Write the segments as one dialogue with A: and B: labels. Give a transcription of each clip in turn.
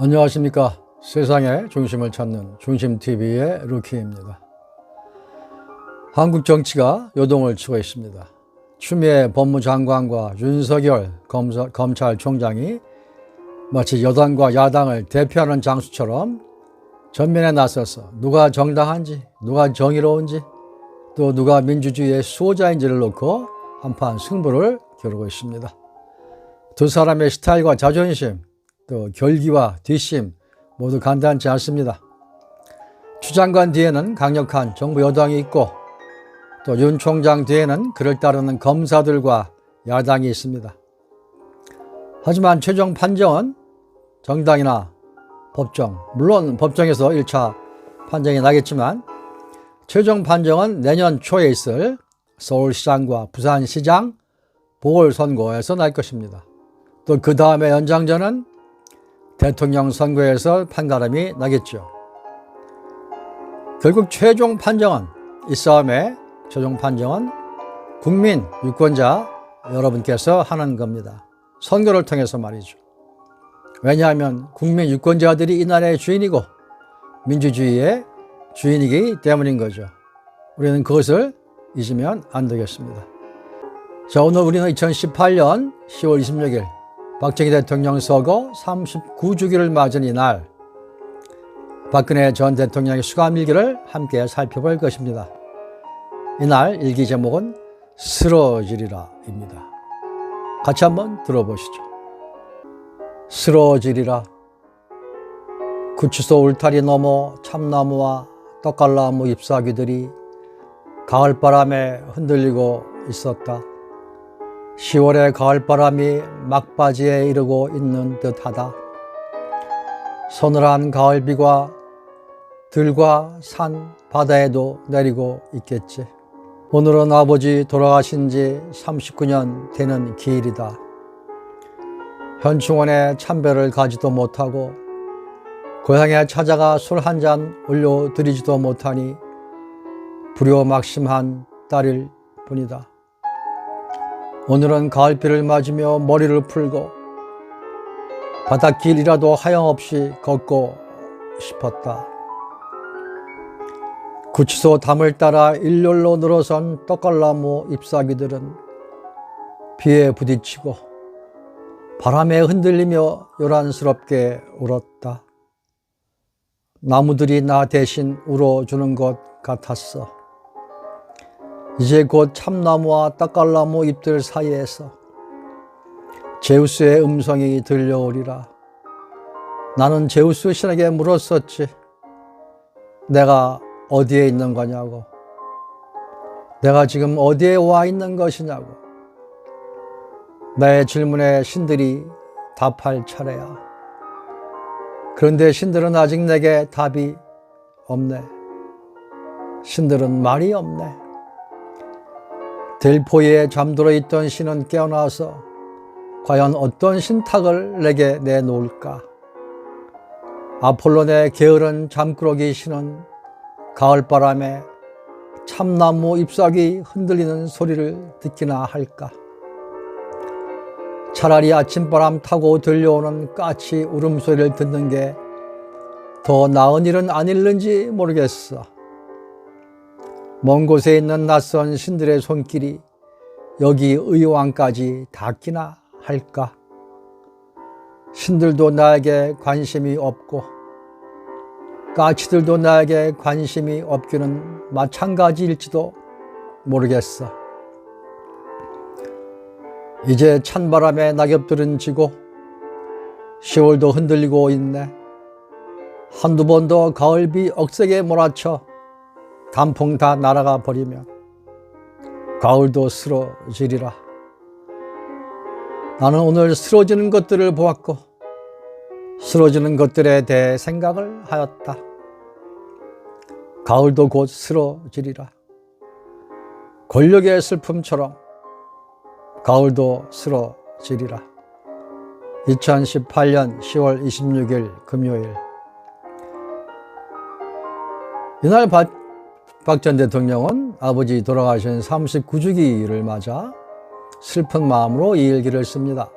A: 안녕하십니까. 세상의 중심을 찾는 중심TV의 루키입니다. 한국 정치가 요동을 치고 있습니다. 추미애 법무장관과 윤석열 검사, 검찰총장이 마치 여당과 야당을 대표하는 장수처럼 전면에 나서서 누가 정당한지, 누가 정의로운지, 또 누가 민주주의의 수호자인지를 놓고 한판 승부를 겨루고 있습니다. 두 사람의 스타일과 자존심, 또 결기와 뒷심 모두 간단치 않습니다. 추 장관 뒤에는 강력한 정부 여당이 있고 또 윤 총장 뒤에는 그를 따르는 검사들과 야당이 있습니다. 하지만 최종 판정은 정당이나 법정, 물론 법정에서 1차 판정이 나겠지만 최종 판정은 내년 초에 있을 서울시장과 부산시장 보궐선거에서 날 것입니다. 또 그 다음에 연장전은 대통령 선거에서 판가름이 나겠죠. 결국 최종 판정은 이 싸움의 최종 판정은 국민 유권자 여러분께서 하는 겁니다. 선거를 통해서 말이죠. 왜냐하면 국민 유권자들이 이 나라의 주인이고 민주주의의 주인이기 때문인 거죠. 우리는 그것을 잊으면 안 되겠습니다. 자, 오늘 우리는 2018년 10월 26일 박정희 대통령 서거 39주기를 맞은 이날 박근혜 전 대통령의 수감일기를 함께 살펴볼 것입니다. 이날 일기 제목은 쓰러지리라 입니다. 같이 한번 들어보시죠. 쓰러지리라 구치소 울타리 너머 참나무와 떡갈나무 잎사귀들이 가을바람에 흔들리고 있었다. 10월의 가을바람이 막바지에 이르고 있는 듯하다. 서늘한 가을비가 들과 산, 바다에도 내리고 있겠지. 오늘은 아버지 돌아가신 지 39년 되는 기일이다. 현충원에 참배를 가지도 못하고 고향에 찾아가 술 한 잔 올려드리지도 못하니 불효막심한 딸일 뿐이다. 오늘은 가을비를 맞으며 머리를 풀고 바닷길이라도 하염없이 걷고 싶었다. 구치소 담을 따라 일렬로 늘어선 떡갈나무 잎사귀들은 비에 부딪히고 바람에 흔들리며 요란스럽게 울었다. 나무들이 나 대신 울어주는 것 같았어. 이제 곧 참나무와 떡갈나무 잎들 사이에서 제우스의 음성이 들려오리라. 나는 제우스 신에게 물었었지. 내가 어디에 있는 거냐고. 내가 지금 어디에 와 있는 것이냐고. 나의 질문에 신들이 답할 차례야. 그런데 신들은 아직 내게 답이 없네. 신들은 말이 없네. 델포에 잠들어 있던 신은 깨어나서 과연 어떤 신탁을 내게 내놓을까? 아폴론의 게으른 잠꾸러기 신은 가을바람에 참나무 잎사귀 흔들리는 소리를 듣기나 할까? 차라리 아침바람 타고 들려오는 까치 울음소리를 듣는 게 더 나은 일은 아닐는지 모르겠어. 먼 곳에 있는 낯선 신들의 손길이 여기 의왕까지 닿기나 할까? 신들도 나에게 관심이 없고 까치들도 나에게 관심이 없기는 마찬가지일지도 모르겠어. 이제 찬바람에 낙엽들은 지고 10월도 흔들리고 있네. 한두 번 더 가을비 억세게 몰아쳐 단풍 다 날아가 버리면 가을도 쓰러지리라. 나는 오늘 쓰러지는 것들을 보았고 쓰러지는 것들에 대해 생각을 하였다. 가을도 곧 쓰러지리라. 권력의 슬픔처럼 가을도 쓰러지리라. 2018년 10월 26일 금요일 이날 박 전 대통령은 아버지 돌아가신 39주기를 맞아 슬픈 마음으로 이 일기를 씁니다.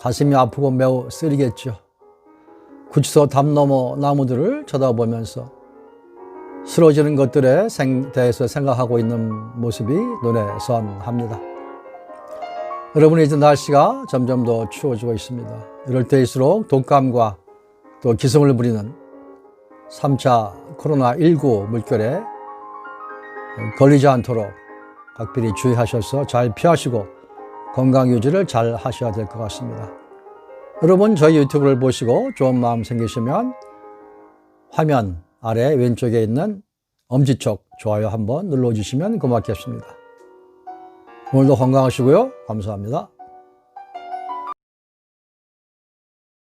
A: 가슴이 아프고 매우 쓰리겠죠. 구치소 담 너머 나무들을 쳐다보면서 쓰러지는 것들에 생- 대해서 생각하고 있는 모습이 눈에 선합니다. 여러분 이제 날씨가 점점 더 추워지고 있습니다. 이럴 때일수록 독감과 또 기승을 부리는 3차 코로나19 물결에 걸리지 않도록 각별히 주의하셔서 잘 피하시고 건강 유지를 잘 하셔야 될 것 같습니다. 여러분 저희 유튜브를 보시고 좋은 마음 생기시면 화면 아래 왼쪽에 있는 엄지척 좋아요 한번 눌러주시면 고맙겠습니다. 오늘도 건강하시고요. 감사합니다.